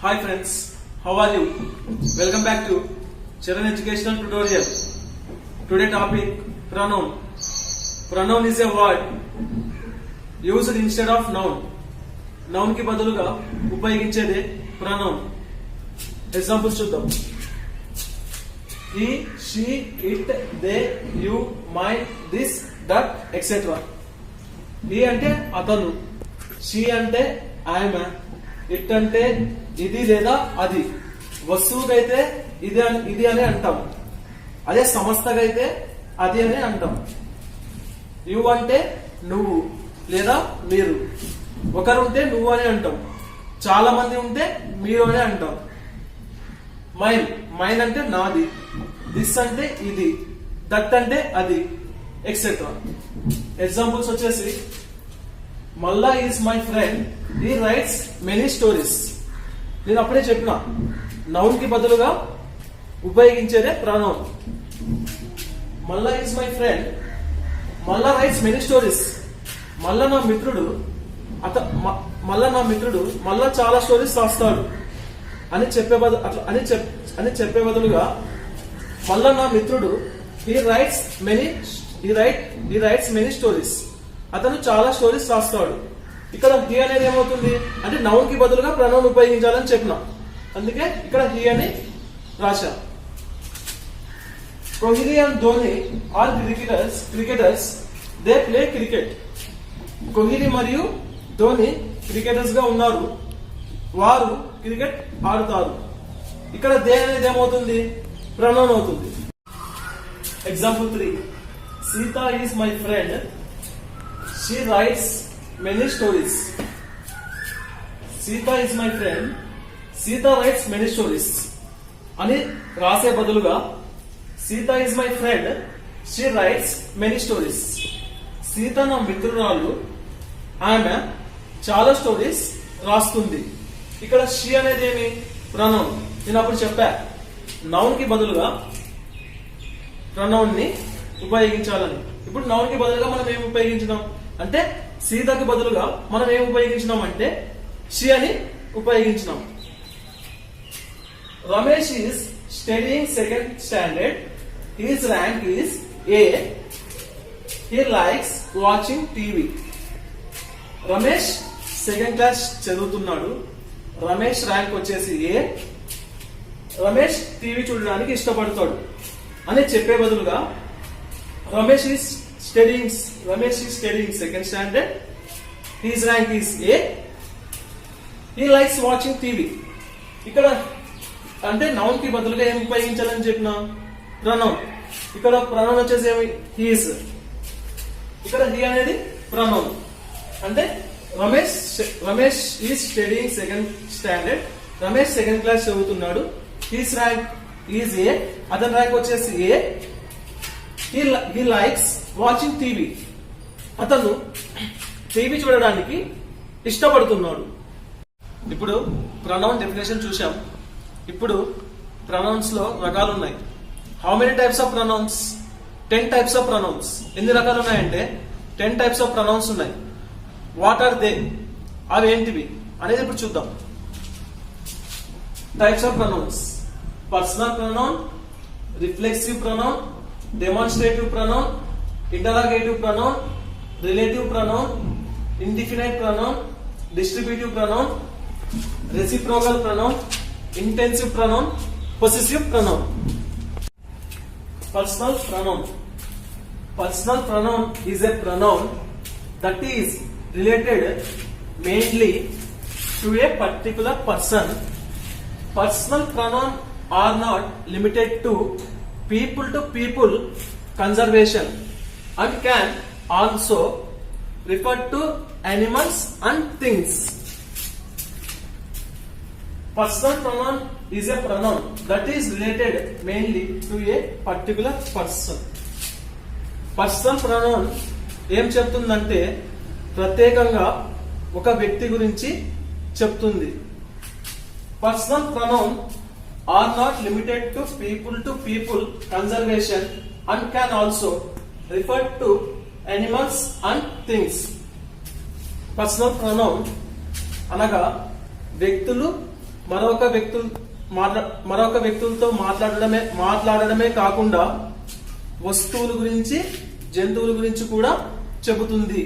Hi friends how are you welcome back to Charan educational tutorial today topic pronoun pronoun is a word used instead of noun noun కి బదులుగా ఉపయోగించేదే pronoun examples చూద్దాం he she it they you my this that etcetera he అంటే అతను she అంటే ఆమె it అంటే ఇది లేదా అది వస్తువుకైతే ఇది ఇది అని అంటాం అదే సంస్థకైతే అది అని అంటాం యు అంటే నువ్వు లేదా మీరు ఒకరుంటే నువ్వు అని అంటాం చాలా మంది ఉంటే మీరు అని అంటాం మైన్ మైన్ అంటే నాది దిస్ అంటే ఇది దట్ అంటే అది ఎక్సెట్రా ఎగ్జాంపుల్స్ వచ్చేసి Malla is my friend he writes many stories నేను అప్పుడే చెప్పిన నౌన్కి బదులుగా ఉపయోగించేదే ప్రాణం Malla is my friend Malla writes many stories Malla నా మిత్రుడు అత మళ్ళా నా మిత్రుడు మళ్ళా చాలా స్టోరీస్ రాస్తాడు అని చెప్పే బదులు అట్లా అని చెప్ అని చెప్పే బదులుగా మళ్ళా నా మిత్రుడు he writes many he write he writes many stories అతను చాలా స్టోరీస్ రాస్తాడు ఇక్కడ హి అనేది ఏమవుతుంది అంటే కి బదులుగా ప్రణౌన్ ఉపయోగించాలని చెప్పినాం అందుకే ఇక్కడ హి అని రాశాం Kohli and Dhoni are cricketers cricketers they play cricket Kohli మరియు ధోని క్రికెటర్స్ గా ఉన్నారు వారు క్రికెట్ ఆడుతారు ఇక్కడ దే అనేది ఏమవుతుంది ప్రణౌన్ అవుతుంది example three Sita is my friend she writes many stories Sita is my friend Sita writes many stories అని రాసే బదులుగా Sita is my friend she writes many stories Sita నా మిత్రురాలు ఆమె చాలా స్టోరీస్ రాస్తుంది ఇక్కడ షీ అనేది ఏమి ప్రణౌన్ నేను అప్పుడు చెప్పా నౌన్ కి బదులుగా ప్రణౌన్ ని ఉపయోగించాలని ఇప్పుడు నౌన్ కి బదులుగా మనం ఏమి ఉపయోగించినాం అంటే సీతకి బదులుగా మనం ఏం ఉపయోగించినాం అంటే షి అని ఉపయోగించినాం Ramesh is study second standard his rank is A he likes watching TV Ramesh second class చదువుతున్నాడు రమేష్ ర్యాంక్ వచ్చేసి ఏ రమేష్ టీవీ చూడడానికి ఇష్టపడతాడు అని చెప్పే బదులుగా Ramesh is studying Ramesh is studying second standard his rank is A he likes watching TV ఇక్కడ అంటే noun కి బదులుగా ఏం ఉపయోగించాలని చెప్పిన ప్రణవ్ ఇక్కడ ప్రణవ్ వచ్చేసి ఏమి హీస్ ఇక్కడ హీ అనేది ప్రణవ్ అంటే Ramesh Ramesh is studying second standard Ramesh second class చదువుతున్నాడు హీస్ ర్యాంక్ ఈజ్ ఏ అతని ర్యాంక్ వచ్చేసి A he likes watching TV అతను టీవీ చూడడానికి ఇష్టపడుతున్నాడు ఇప్పుడు ప్రొనౌన్ డెఫినేషన్ చూసాం ఇప్పుడు ప్రొనౌన్స్ లో రకాలు ఉన్నాయి how many types of pronouns ten types of pronouns ఎన్ని రకాలు ఉన్నాయంటే టెన్ టైప్స్ ఆఫ్ ప్రొనౌన్స్ ఉన్నాయి వాట్ ఆర్ దే అవి ఏంటివి అనేది ఇప్పుడు చూద్దాం types of pronouns personal pronoun reflexive pronoun Demonstrative pronoun, interrogative pronoun, relative pronoun, indefinite pronoun, distributive pronoun, reciprocal pronoun, intensive pronoun, possessive pronoun. Personal pronoun. Personal pronoun is a pronoun that is related mainly to a particular person. Personal pronoun are not limited to people to people conservation and can also refer to animals and things. Personal pronoun is a pronoun that is related mainly to a particular person. Personal pronoun ఏం చెప్తుందంటే ప్రత్యేకంగా ఒక వ్యక్తి గురించి చెప్తుంది personal pronoun are not limited to people to people conservation and can also refer to animals and things. Personal pronoun అనగా వ్యక్తులు మరొక వ్యక్తులు మాట్లా మరొక వ్యక్తులతో మాట్లాడడమే మాట్లాడడమే కాకుండా వస్తువుల గురించి జంతువుల గురించి కూడా చెబుతుంది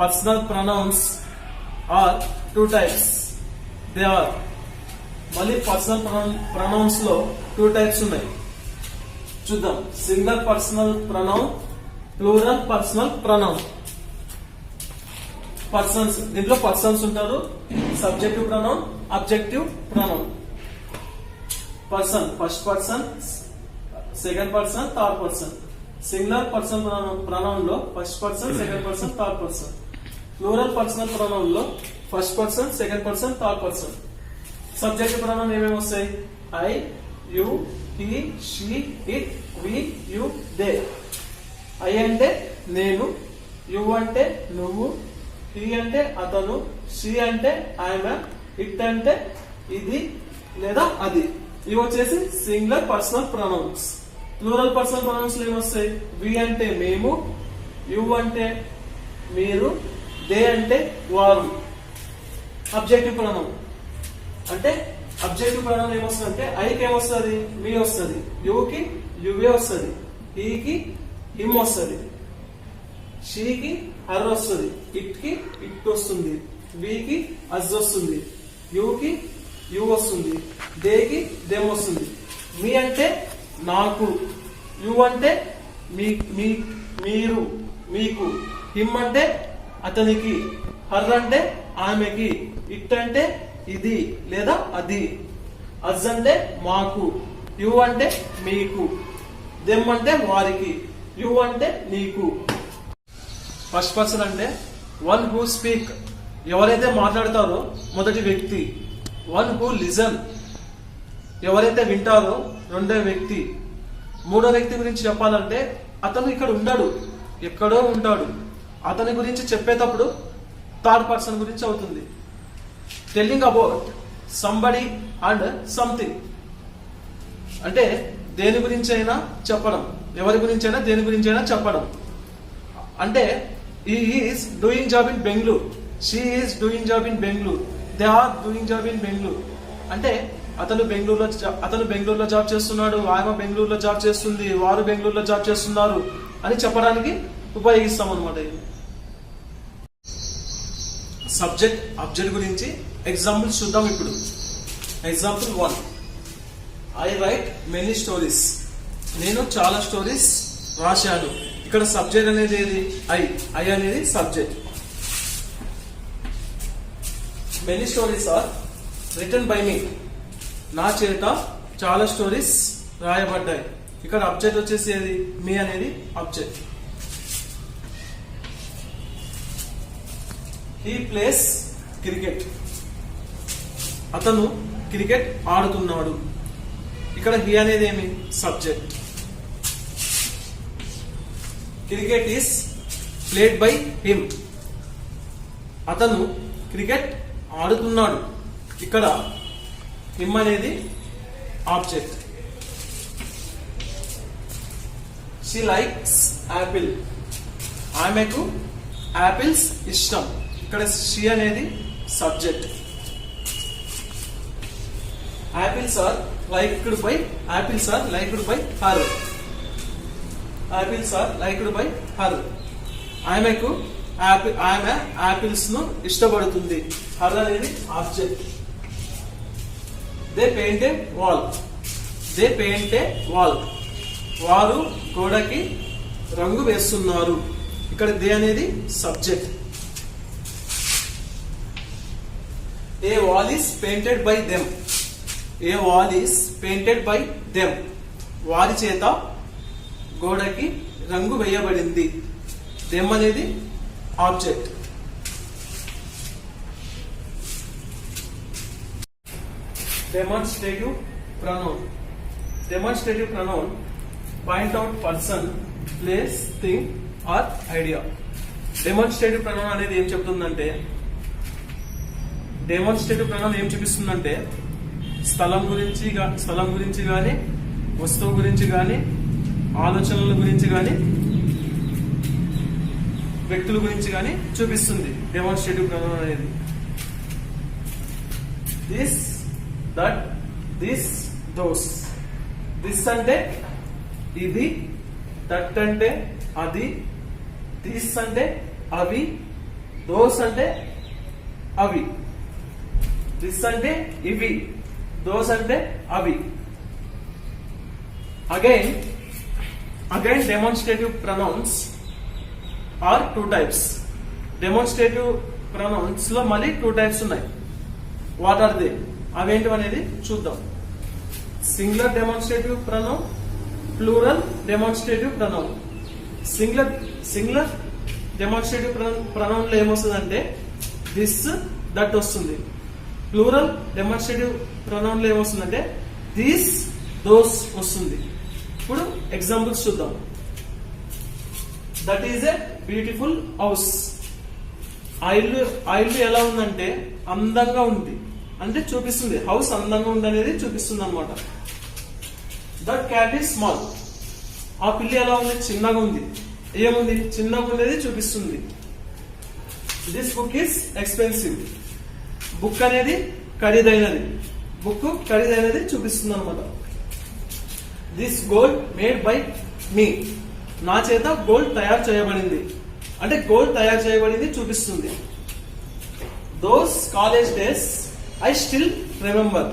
personal pronouns are two types they are మళ్ళీ పర్సనల్ ప్రొనౌన్స్ లో టూ టైప్స్ ఉన్నాయి చూద్దాం single personal pronoun plural personal pronoun persons దీంట్లో పర్సన్స్ ఉంటారు subjective pronoun objective pronoun person first person second person third person singular person pronoun లో first person second person third person plural personal pronoun లో first person second person third person subject ప్రధానం ఏమేమి వస్తాయి I you he she it we you they I అంటే నేను you అంటే నువ్వు he అంటే అతను షీ అంటే ఆమె ఇట్ అంటే ఇది లేదా అది ఇవి వచ్చేసి singular personal pronouns plural personal pronouns ఏమొస్తాయి వి అంటే మేము యు అంటే మీరు దే అంటే వారు అబ్జెక్టివ్ ప్రాణం అంటే అబ్జెక్టివ్ ప్రాణం ఏమొస్తుంది అంటే ఐకి ఏమొస్తుంది మీ వస్తుంది యుకి యువే వస్తుంది ఈకి హిమ్ వస్తుంది షీకి అర్ వస్తుంది ఇట్కి ఇట్ వస్తుంది వీకి అజ్ వస్తుంది యుకి యు వస్తుంది దేకి దెమ్ వస్తుంది మీ అంటే నాకు యు అంటే మీ మీ మీరు మీకు హిమ్ అంటే అతనికి హర్ అంటే ఆమెకి ఇట్ అంటే ఇది లేదా అది అజ్ అంటే మాకు యు అంటే మీకు దెమ్ అంటే వారికి యు అంటే నీకు ఫస్ట్ పర్సన్ అంటే వన్ హూ స్పీక్ ఎవరైతే మాట్లాడతారో మొదటి వ్యక్తి వన్ హూ లిజన్ ఎవరైతే వింటారో రెండో వ్యక్తి మూడో వ్యక్తి గురించి చెప్పాలంటే అతను ఇక్కడ ఉండడు ఎక్కడో ఉంటాడు అతని గురించి చెప్పేటప్పుడు థర్డ్ పర్సన్ గురించి అవుతుంది telling about somebody and something అంటే దేని గురించి అయినా చెప్పడం ఎవరి గురించి అయినా దేని గురించి అయినా చెప్పడం అంటే he is doing job in Bengaluru she is doing job in Bengaluru they are doing job in Bengaluru అంటే అతను బెంగళూరులో అతను బెంగళూరులో జాబ్ చేస్తున్నాడు ఆమె బెంగళూరులో జాబ్ చేస్తుంది వారు బెంగళూరులో జాబ్ చేస్తున్నారు అని చెప్పడానికి ఉపయోగిస్తాం అనమాట ఇది సబ్జెక్ట్ అబ్జెక్ట్ గురించి ఎగ్జాంపుల్స్ చూద్దాం ఇప్పుడు example one I write many stories నేను చాలా స్టోరీస్ రాశాను ఇక్కడ సబ్జెక్ట్ అనేది ఏది ఐ ఐ అనేది subject many stories are written by me నా చేత చాలా స్టోరీస్ రాయబడ్డాయి ఇక్కడ అబ్జెక్ట్ వచ్చేసి ఏది మీ అనేది అబ్జెక్ట్ హీ ప్లేస్ క్రికెట్ అతను క్రికెట్ ఆడుతున్నాడు ఇక్కడ హీ అనేది ఏమి subject cricket is played by him అతను క్రికెట్ ఆడుతున్నాడు ఇక్కడ హిమ్ అనేది ఆబ్జెక్ట్ షీ లైక్స్ యాపిల్ ఆమెకు యాపిల్స్ ఇష్టం ఇక్కడ షీ అనేది subject apples are liked by apples are liked by her apples are liked by her ఆమెకు ఆమె యాపిల్స్ ను ఇష్టపడుతుంది హర్ అనేది object they paint a wall they paint a wall వారు గోడకి రంగు వేస్తున్నారు ఇక్కడ దే అనేది subject a wall is painted by them a wall is painted by them వారి చేత గోడకి రంగు వేయబడింది దెమ్ అనేది object demonstrative pronoun demonstrative pronoun point out person place thing or idea demonstrative pronoun అనేది ఏం చెప్తుందంటే డెమోన్స్ట్రేటివ్ ప్రకారం ఏం చూపిస్తుందంటే స్థలం గురించి స్థలం గురించి కానీ వస్తువు గురించి కానీ ఆలోచనల గురించి కానీ వ్యక్తుల గురించి కానీ చూపిస్తుంది డెమోన్స్ట్రేటివ్ ప్రణాళం అనేది this that this those this అంటే ఇది దట్ అంటే అది దిస్ అంటే అవి దోస్ అంటే అవి దిస్ అంటే ఇవి దోస్ అంటే అవి again again demonstrative pronouns are two types demonstrative pronouns లో మళ్ళీ టూ టైప్స్ ఉన్నాయి వాట్ ఆర్ దే అవేంటి అనేది చూద్దాం singular demonstrative pronoun plural demonstrative pronoun singular singular demonstrative pronoun లో ఏమొస్తుందంటే దిస్ దట్ వస్తుంది ప్లూరల్ డెమోన్స్ట్రేటివ్ ప్రొనౌన్ లో ఏమొస్తుందంటే దీస్ దోస్ వస్తుంది ఇప్పుడు ఎగ్జాంపుల్స్ చూద్దాం that is a beautiful house oil ఆయిల్ ఎలా ఉందంటే అందంగా ఉంది అంటే చూపిస్తుంది హౌస్ అందంగా ఉంది అనేది చూపిస్తుంది అనమాట దట్ క్యాట్ ఈస్ స్మాల్ ఆ పిల్లి ఎలా ఉంది చిన్నగా ఉంది ఏముంది చిన్నగా ఉండేది చూపిస్తుంది this book is expensive book అనేది ఖరీదైనది బుక్ ఖరీదైనది చూపిస్తుంది అనమాట this gold made by me నా చేత గోల్డ్ తయారు చేయబడింది అంటే గోల్డ్ తయారు చేయబడింది చూపిస్తుంది those college days I still remember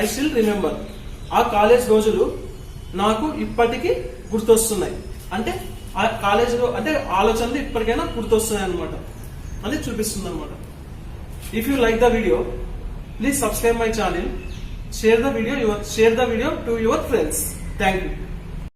I still remember ఆ కాలేజ్ రోజులు నాకు ఇప్పటికీ గుర్తొస్తున్నాయి అంటే ఆ కాలేజ్ అంటే ఆలోచనలు ఇప్పటికైనా గుర్తొస్తున్నాయి అనమాట అని చూపిస్తుంది అనమాట If you like the video, please subscribe my channel. Share the video. Share the video to your friends. Thank you.